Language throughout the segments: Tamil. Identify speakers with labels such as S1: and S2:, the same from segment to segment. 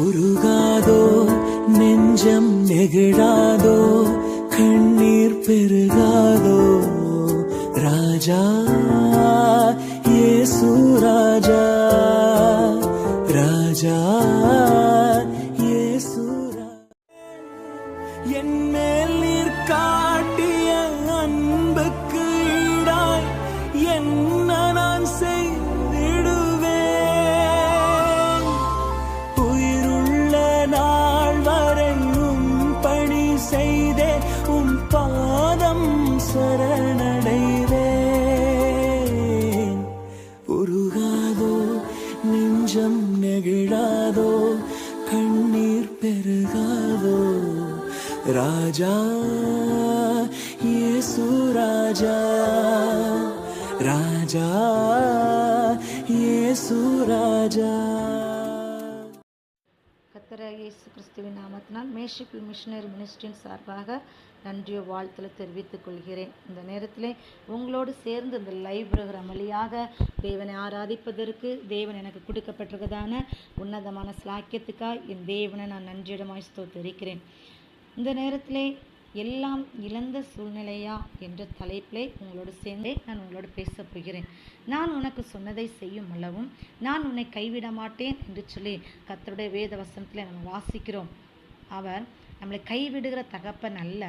S1: உருகாதோ நெஞ்சம் நெகிழாதோ கண்ணீர் பெருகாதோ ராஜா இயேசு ராஜா ராஜா இயேசு என் மேல் நீர் காட்டிய அன்புக்கு ஈடாய் என்ன ராஜா
S2: கத்தராகிய இயேசு கிறிஸ்துவின் நாமத்தினால் மேஷிப்பிள் மிஷினரி மினிஸ்ட்ரியின் சார்பாக நன்றியோ வாழ்த்துல தெரிவித்துக் கொள்கிறேன். இந்த நேரத்தில் உங்களோடு சேர்ந்து இந்த லைவ் ப்ரோக்ராம் வழியாக தேவனை ஆராதிப்பதற்கு தேவன் எனக்கு கொடுக்கப்பட்டிருக்கதான உன்னதமான ஸ்லாக்கியத்துக்காக என் தேவனை நான் நன்றியிடமாய் ஸ்தோத்திரிக்கிறேன். இந்த நேரத்திலே எல்லாம் இழந்த சூழ்நிலையா என்ற தலைப்பிலே உங்களோடு சேர்ந்தே நான் உங்களோடு பேசப் போகிறேன். நான் உனக்கு சொன்னதை செய்யும் அளவும் நான் உன்னை கைவிட மாட்டேன் என்று சொல்லி கத்தருடைய வேத வசனத்தில் நம்ம வாசிக்கிறோம். அவர் நம்மளை கைவிடுகிற தகப்பன் அல்ல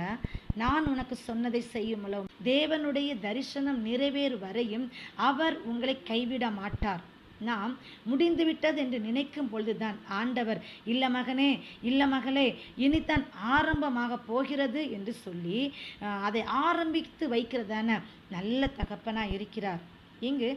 S2: நான் உனக்கு சொன்னதை செய்யும் அளவும். தேவனுடைய தரிசனம் நிறைவேறு வரையும் அவர் உங்களை கைவிட மாட்டார். நாம் முடிந்துவிட்டது என்று நினைக்கும் பொழுதுதான் ஆண்டவர் இல்ல மகனே இல்ல மகளே இனித்தான் ஆரம்பமாக போகிறது என்று சொல்லி அதை ஆரம்பித்து வைக்கிறதான நல்ல தகப்பனாக இருக்கிறார். இங்கு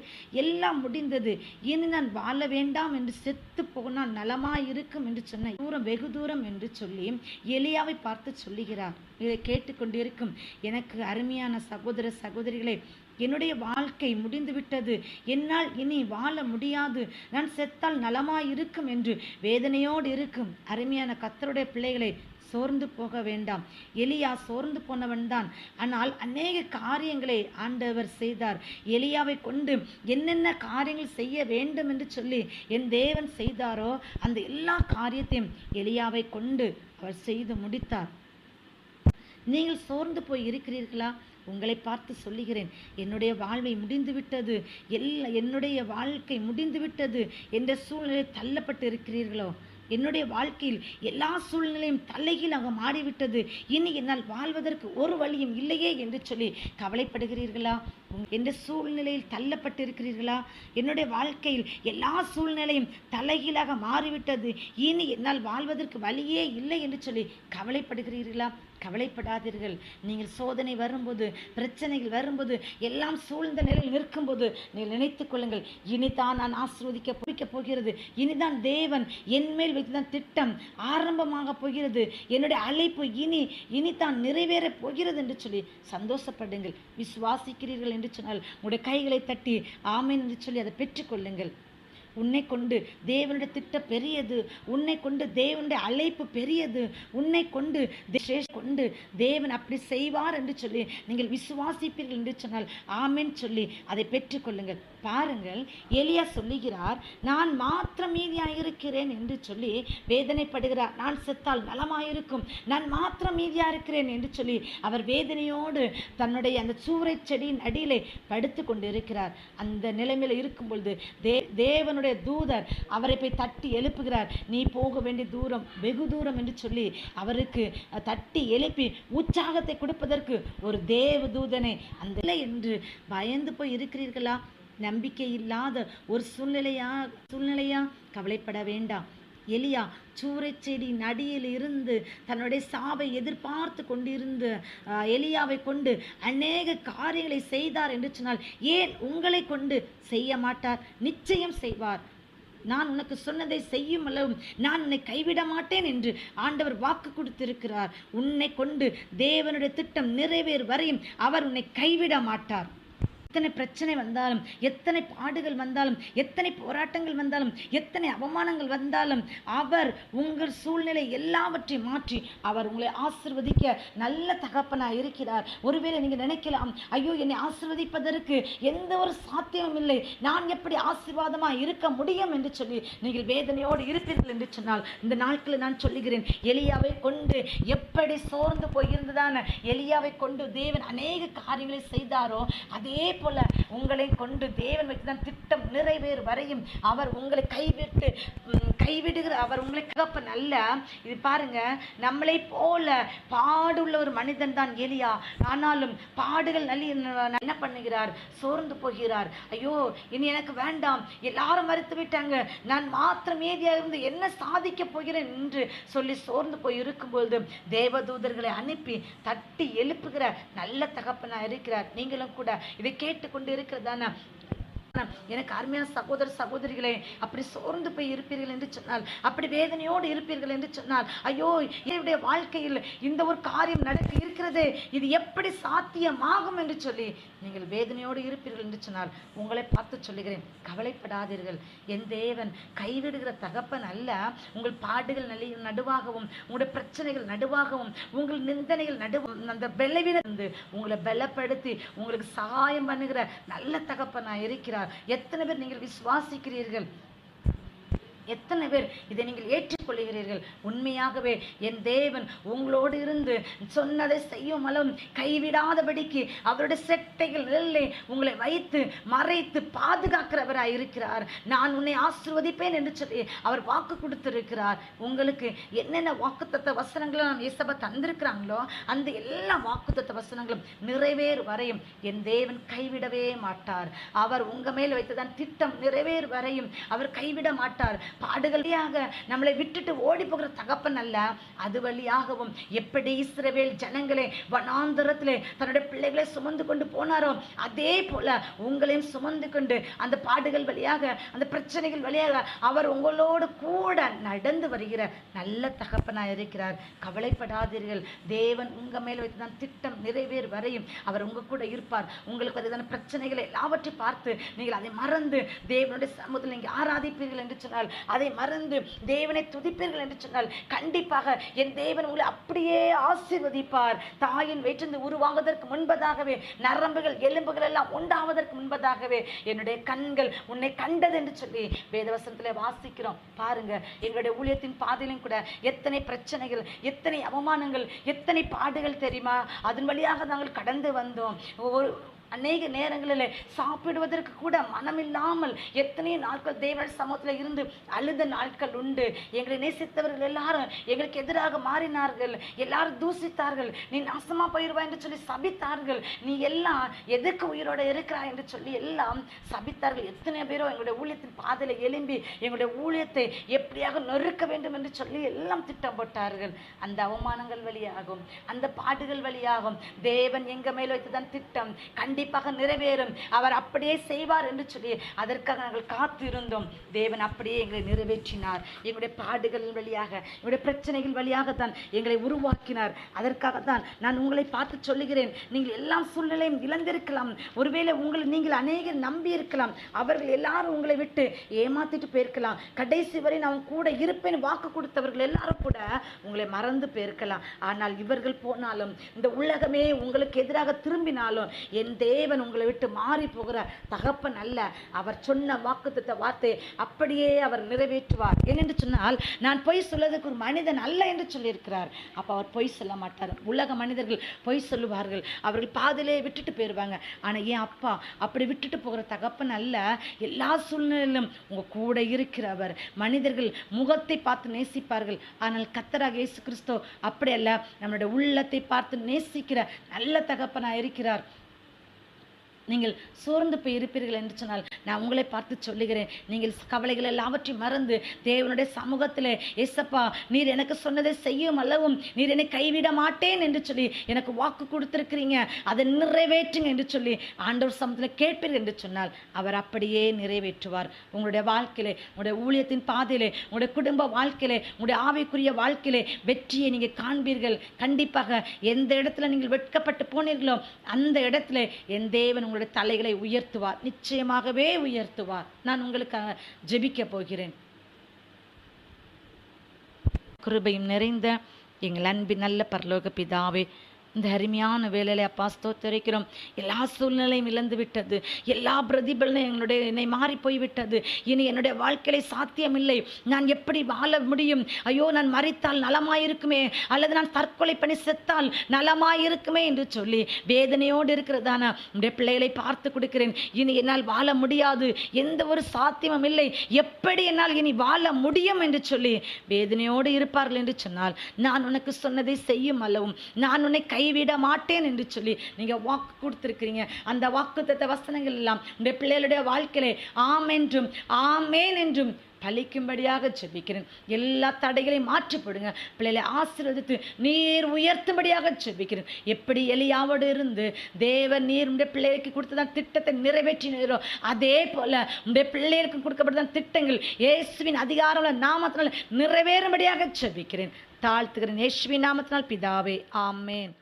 S2: எல்லாம் முடிந்தது. இனி நான் வாழ வேண்டாம் என்று செத்து போனால் நலமாய் இருக்கும் என்று சொன்ன தூரம் வெகு தூரம் என்று சொல்லி எலியாவை பார்த்து சொல்லுகிறார். இதை கேட்டுக்கொண்டிருக்கும் எனக்கு அருமையான சகோதர சகோதரிகளே என்னுடைய வாழ்க்கை முடிந்துவிட்டது. என்னால் இனி வாழ முடியாது. நான் செத்தால் நலமாய் இருக்கும் என்று வேதனையோடு இருக்கும். அருமையான கத்தருடைய பிள்ளைகளை சோர்ந்து போக வேண்டாம். எலியா சோர்ந்து போனவன்தான். ஆனால் அநேக காரியங்களை ஆண்டவர் செய்தார். எலியாவை கொண்டு என்னென்ன காரியங்கள் செய்ய வேண்டும் என்று சொல்லி என் தேவன் செய்தாரோ அந்த எல்லா காரியத்தையும் எலியாவை கொண்டு அவர் செய்து முடித்தார். நீங்கள் சோர்ந்து போய் இருக்கிறீர்களா? உங்களை பார்த்து சொல்லுகிறேன். என்னுடைய வாழ்வை முடிந்துவிட்டது. எல்லா என்னுடைய வாழ்க்கை முடிந்துவிட்டது. என்ற சூழ்நிலை தள்ளப்பட்டு இருக்கிறீர்களோ? என்னுடைய வாழ்க்கையில் எல்லா சூழ்நிலையும் தலைகீழாக மாறிவிட்டது. இனி என்னால் வாழ்வதற்கு ஒரு வழியும் இல்லையே என்று சொல்லி கவலைப்படுகிறீர்களா? என்ற சூழ்நிலையில் தள்ளப்பட்டிருக்கிறீர்களா? என்னுடைய வாழ்க்கையில் எல்லா சூழ்நிலையும் தலைகீழாக மாறிவிட்டது. இனி என்னால் வாழ்வதற்கு வழியே இல்லை என்று சொல்லி கவலைப்படுகிறீர்களா? கவலைப்படாதீர்கள். நீங்கள் சோதனை வரும்போது பிரச்சனைகள் வரும்போது எல்லாம் சூழ்ந்த நிலையில் நிற்கும்போது நீங்கள் நினைத்து கொள்ளுங்கள். இனிதான் நான் ஆசிர்வதிக்க பிடிக்க போகிறது. இனிதான் தேவன் என்மேல் வைத்துதான் திட்டம் ஆரம்பமாக போகிறது. என்னுடைய அழைப்பு இனி இனிதான் நிறைவேறப் போகிறது என்று சொல்லி சந்தோஷப்படுங்கள். விசுவாசிக்கிறீர்கள் என்று சொன்னால் உங்களுடைய கைகளை தட்டி ஆமேன் என்று சொல்லி அதை பெற்றுக்கொள்ளுங்கள் உன்னை கொண்டு தேவனுடைய திட்டம் பெரியது. உன்னை கொண்டு தேவனுடைய அழைப்பு பெரியது. உன்னை கொண்டு கொண்டு தேவன் அப்படி செய்வார் என்று சொல்லி நீங்கள் விசுவாசிப்பீர்கள் என்று சொன்னால் ஆமென் சொல்லி அதை பெற்றுக்கொள்ளுங்கள். பாருங்கள் எலியா சொல்லுகிறார் நான் மாத்திரம் மீதியாக இருக்கிறேன் என்று சொல்லி வேதனைப்படுகிறார். நான் செத்தால் நலமாயிருக்கும். நான் மாத்திரம் மீதியாக இருக்கிறேன் என்று சொல்லி அவர் வேதனையோடு தன்னுடைய அந்த சூறை செடியின் அடியிலே படுத்து கொண்டு இருக்கிறார் அந்த நிலைமையில் இருக்கும் பொழுது தே தேவனுடைய தூதர் அவரை போய் தட்டி எழுப்புகிறார். நீ போக வேண்டிய தூரம் வெகு தூரம் என்று சொல்லி அவருக்கு தட்டி எழுப்பி உற்சாகத்தை கொடுப்பதற்கு ஒரு தேவ தூதனை அந்த என்று பயந்து போய் இருக்கிறீர்களா? நம்பிக்கை இல்லாத ஒரு சூழ்நிலையா சூழ்நிலையா? கவலைப்பட வேண்டாம். எலியா சூறைச் நடியில் இருந்து தன்னுடைய சாவை எதிர்பார்த்து கொண்டிருந்து எலியாவை கொண்டு அநேக காரியங்களை செய்தார் என்று சொன்னால் ஏன் உங்களை கொண்டு செய்ய மாட்டார்? நிச்சயம் செய்வார். நான் உனக்கு சொன்னதை செய்யும் அளவும் நான் உன்னை கைவிட மாட்டேன் என்று ஆண்டவர் வாக்கு கொடுத்திருக்கிறார். உன்னை கொண்டு தேவனுடைய திட்டம் நிறைவேறு வரையும் அவர் உன்னை கைவிட மாட்டார். எத்தனை பிரச்சனை வந்தாலும் எத்தனை பாடுகள் வந்தாலும் எத்தனை போராட்டங்கள் வந்தாலும் எத்தனை அவமானங்கள் வந்தாலும் அவர் உங்கள் சூழ்நிலை எல்லாவற்றையும் மாற்றி அவர் உங்களை ஆசிர்வதிக்க நல்ல தகப்பனாக இருக்கிறார். ஒருவேளை நீங்கள் நினைக்கலாம் ஐயோ என்னை ஆசிர்வதிப்பதற்கு எந்த ஒரு சாத்தியமும் இல்லை. நான் எப்படி ஆசீர்வாதமாக இருக்க முடியும் என்று சொல்லி நீங்கள் வேதனையோடு இருப்பீர்கள் என்று சொன்னால் இந்த நாட்களில் நான் சொல்லுகிறேன். எலியாவை கொண்டு எப்படி சோர்ந்து போயிருந்ததான எலியாவை கொண்டு தேவன் அநேக காரியங்களை செய்தாரோ அதே போல உங்களை கொண்டு தேவன் வைத்துதான் திட்டம் நிறைவேறு வரையும் அவர் உங்களை கைவிட்டு கைவிடுகிற அவர் உங்களை கப்பன் அல்ல. இது பாருங்க நம்மளை போல பாடுள்ள ஒரு மனிதன் தான் எலியா. ஆனாலும் பாடுகள் நல்லி என்ன பண்ணுகிறார்? சோர்ந்து போகிறார். ஐயோ இனி எனக்கு வேண்டாம். எல்லாரும் மறுத்து விட்டாங்க. நான் மாத்திரம் ஏதியாக இருந்து என்ன சாதிக்க போகிறேன் என்று சொல்லி சோர்ந்து போய் இருக்கும்பொழுது தேவதூதர்களை அனுப்பி தட்டி எழுப்புகிற நல்ல தகப்பனா இருக்கிறார். நீங்களும் கூட இதை கேட்டுக்கொண்டு இருக்கிறதான எனக்கு அருமையான சகோதர சகோதரிகளே அப்படி சோர்ந்து போய் இருப்பீர்கள் என்று சொன்னால் அப்படி வேதனையோடு இருப்பீர்கள் என்று சொன்னால் ஐயோ என்னுடைய வாழ்க்கையில் இந்த ஒரு காரியம் நடக்க இருக்கிறது. இது எப்படி சாத்தியமாகும் என்று சொல்லி நீங்கள் வேதனையோடு இருப்பீர்கள் என்று சொன்னால் உங்களை பார்த்து சொல்லுகிறேன் கவலைப்படாதீர்கள். என் தேவன் கைவிடுகிற தகப்பன் அல்ல. உங்கள் பாடுகள் நல்ல நடுவாகவும் உங்களுடைய பிரச்சனைகள் நடுவாகவும் உங்கள் நிந்தனைகள் நடுவும் அந்த விளைவிலிருந்து உங்களை பலப்படுத்தி உங்களுக்கு சகாயம் பண்ணுகிற நல்ல தகப்பனா இருக்கிறார். எத்தனை பேர் நீங்கள் விசுவாசிக்கிறீர்கள்? எத்தனை பேர் இதை நீங்கள் ஏற்றுக்கொள்கிறீர்கள்? உண்மையாகவே என் தேவன் உங்களோடு இருந்து சொன்னதை செய்யும் அளவும் கைவிடாதபடிக்கு அவருடைய செட்டைகள் நெல்லை உங்களை வைத்து மறைத்து பாதுகாக்கிறவராக இருக்கிறார். நான் உன்னை ஆசிர்வதிப்பேன் என்று சொல்லி அவர் வாக்கு கொடுத்திருக்கிறார். உங்களுக்கு என்னென்ன வாக்குத்தத்த வசனங்களை நாம் இயேசப்பா தந்திருக்கிறாங்களோ அந்த எல்லா வாக்குத்தத்த வசனங்களும் நிறைவேறு வரையும் என் தேவன் கைவிடவே மாட்டார். அவர் உங்கள் மேல் வைத்ததான் திட்டம் நிறைவேறு வரையும் அவர் கைவிட மாட்டார். பாடுகளையாக நம்மளை விட்டுட்டு ஓடி போகிற தகப்பன் அல்ல. அது வழியாகவும் எப்படி இஸ்ரவேல் ஜனங்களே வனாந்தரத்திலே தன்னுடைய பிள்ளைகளை சுமந்து கொண்டு போனாரோ அதே போல உங்களையும் சுமந்து கொண்டு அந்த பாடுகள் வழியாக அந்த பிரச்சனைகள் வழியாக அவர் உங்களோடு கூட நடந்து வருகிற நல்ல தகப்பனாக இருக்கிறார். கவலைப்படாதீர்கள். தேவன் உங்க மேல் வைத்துதான் திட்டம் நிறைவேறு வரையும் அவர் உங்க கூட இருப்பார். உங்களுக்கு அதுதான பிரச்சனைகளை எல்லாவற்றையும் பார்த்து நீங்கள் அதை மறந்து தேவனுடைய சமூகத்தில் நீங்கள் ஆராதிப்பீர்கள் என்று சொன்னால் அதை மறந்து தேவனை துதிப்பீர்கள் என்று சொன்னால் கண்டிப்பாக என் தேவன் உங்களை அப்படியே ஆசிர்வதிப்பார். தாயின் வயிற்றிருந்து உருவாவதற்கு முன்பதாகவே நரம்புகள் எலும்புகள் எல்லாம் உண்டாவதற்கு முன்பதாகவே என்னுடைய கண்கள் உன்னை கண்டது என்று சொல்லி வேதவசனத்தில் வாசிக்கிறோம். பாருங்க எங்களுடைய ஊழியத்தின் பாதையிலும் கூட எத்தனை பிரச்சனைகள் எத்தனை அவமானங்கள் எத்தனை பாடுகள் தெரியுமா? அதன் வழியாக நாங்கள் கடந்து வந்தோம். ஒரு அநேக நேரங்களில் சாப்பிடுவதற்கு கூட மனமில்லாமல் எத்தனை நாட்கள் தேவன் சமூகத்தில் இருந்து அழுத நாட்கள் உண்டு. எங்களை நேசித்தவர்கள் எல்லாரும் எங்களுக்கு எதிராக மாறினார்கள். எல்லாரும் தூசித்தார்கள். நீ நாசமாக போயிடுவா என்று சொல்லி சபித்தார்கள். நீ எல்லாம் எதுக்கு உயிரோட இருக்கிறாய் என்று சொல்லி எல்லாம் சபித்தார்கள். எத்தனை பேரோ எங்களுடைய ஊழியத்தின் பாதையில் எழும்பி எங்களுடைய ஊழியத்தை எப்படியாக நொறுக்க வேண்டும் என்று சொல்லி எல்லாம் திட்டம் போட்டார்கள். அந்த அவமானங்கள் வழியாகும். அந்த பாடுகள் வழியாகும். தேவன் எங்க மேல் வைத்துதான் திட்டம். கண்டிப்பாக நிறைவேறும். அவர் அப்படியே செய்வார் என்று சொல்லி அதற்காக நாங்கள் காத்திருந்தோம். தேவன் அப்படியே எங்களை நிறைவேற்றினார். எங்களுடைய பாடுகள் வழியாக எங்களுடைய பிரச்சனைகள் வழியாகத்தான் எங்களை உருவாக்கினார். அதற்காகத்தான் நான் உங்களை பார்த்து சொல்லுகிறேன். நீங்கள் எல்லா சூழ்நிலையும் இழந்திருக்கலாம். ஒருவேளை உங்களை நீங்கள் அநேகர் நம்பி இருக்கலாம் அவர்கள் எல்லாரும் உங்களை விட்டு ஏமாத்திட்டு போயிருக்கலாம். கடைசி வரை நான் கூட இருப்பேன். வாக்கு கொடுத்தவர்கள் எல்லாரும் கூட உங்களை மறந்து போயிருக்கலாம். ஆனால் இவர்கள் போனாலும் இந்த உலகமே உங்களுக்கு எதிராக திரும்பினாலும் என் தேவன் உங்களை விட்டு மாறி போகிற தகப்பன் அல்ல. அவர் சொன்ன வாக்குத்த வார்த்தை அப்படியே அவர் நிறைவேற்றுவார். ஏனென்று சொன்னால் நான் பொய் சொல்வதற்கு ஒரு மனிதன் அல்ல என்று சொல்லியிருக்கிறார். அப்போ அவர் பொய் சொல்ல மாட்டார். உலக மனிதர்கள் பொய் சொல்லுவார்கள். அவர்கள் பாதிலே விட்டுட்டு போயிடுவாங்க ஆனால் ஏன் அப்பா அப்படி விட்டுட்டு போகிற தகப்பன் அல்ல? எல்லா சூழ்நிலையிலும் உங்க கூட இருக்கிறவர். மனிதர்கள் முகத்தை பார்த்து நேசிப்பார்கள். ஆனால் கத்தராக இயேசு கிறிஸ்தோ அப்படி அல்ல. நம்மளுடைய உள்ளத்தை பார்த்து நேசிக்கிற நல்ல தகப்பனாக இருக்கிறார் நீங்கள் சோர்ந்து போய் இருப்பீர்கள் என்று சொன்னால் நான் உங்களை பார்த்து சொல்லுகிறேன். நீங்கள் கவலைகள் எல்லாவற்றையும் மறந்து தேவனுடைய சமூகத்தில் எசப்பா நீர் எனக்கு சொன்னதை செய்யும் அளவும் நீர் என்னை கைவிட மாட்டேன் என்று சொல்லி எனக்கு வாக்கு கொடுத்துருக்கிறீங்க. அதை நிறைவேற்றுங்க என்று சொல்லி ஆண்டவர் சமூகத்தில் கேட்பீர்கள் என்று சொன்னால் அவர் அப்படியே நிறைவேற்றுவார். உங்களுடைய வாழ்க்கையிலே உங்களுடைய ஊழியத்தின் பாதையிலே உங்களுடைய குடும்ப வாழ்க்கையிலே உங்களுடைய ஆவிக்குரிய வாழ்க்கையிலே வெற்றியை நீங்கள் காண்பீர்கள். கண்டிப்பாக எந்த இடத்துல நீங்கள் வெட்கப்பட்டு போனீர்களோ அந்த இடத்துல என் தேவன் உங்களை உங்களுடைய தலைகளை உயர்த்துவார். நிச்சயமாகவே உயர்த்துவார். நான் உங்களுக்காக ஜெபிக்க போகிறேன். கிருபையும் நிறைந்த எங்கள் அன்பின் நல்ல பரலோக பிதாவே இந்த அருமையான வேலையில அப்பா ஸ்தோத்தரிக்கிறோம். எல்லா சூழ்நிலையும் இழந்து விட்டது. எல்லா பிரதிபலனும் என்னுடைய என்னை மாறி போய் விட்டது இனி என்னுடைய வாழ்க்கையில சாத்தியமில்லை. நான் எப்படி வாழ முடியும்? ஐயோ நான் மறித்தால் நலமாயிருக்குமே. அல்லது நான் தற்கொலை பண்ணி செத்தால் நலமாயிருக்குமே என்று சொல்லி வேதனையோடு இருக்கிறதான உடைய பிள்ளைகளை பார்த்து கொடுக்கிறேன். இனி என்னால் வாழ முடியாது. எந்த ஒரு சாத்தியமும் இல்லை. எப்படி என்னால் இனி வாழ முடியும் என்று சொல்லி வேதனையோடு இருப்பார்கள் என்று சொன்னால் நான் உனக்கு சொன்னதை செய்யும் அல்லவும் நான் உன்னை கைவிட மாட்டேன் என்று சொல்லி நீங்கள் வாக்கு கொடுத்துருக்கிறீங்க. அந்த வாக்குத்தத்த வசனங்கள் எல்லாம் உடைய பிள்ளைகளுடைய வாழ்க்கையிலே ஆம் என்றும் ஆமேன் என்றும் பலிக்கும்படியாக ஜெபிக்கிறேன். எல்லா தடைகளையும் மாற்றிப்படுங்க. பிள்ளைகளை ஆசீர்வதித்து நீர் உயர்த்தும்படியாக ஜெபிக்கிறேன். எப்படி எலியாவோடு இருந்து தேவன் நீர் உடைய பிள்ளைகளுக்கு கொடுத்ததான் திட்டத்தை நிறைவேற்றினோ அதே போல் உடைய பிள்ளைகளுக்கு கொடுக்கப்பட்டதான் திட்டங்கள் இயேசுவின் அதிகாரமுள்ள நாமத்தினால் நிறைவேறும்படியாக ஜெபிக்கிறேன். தாழ்த்துகிறேன். இயேசுவின் நாமத்தினால் பிதாவே ஆமேன்.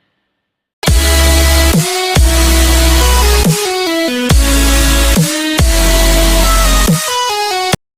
S2: Música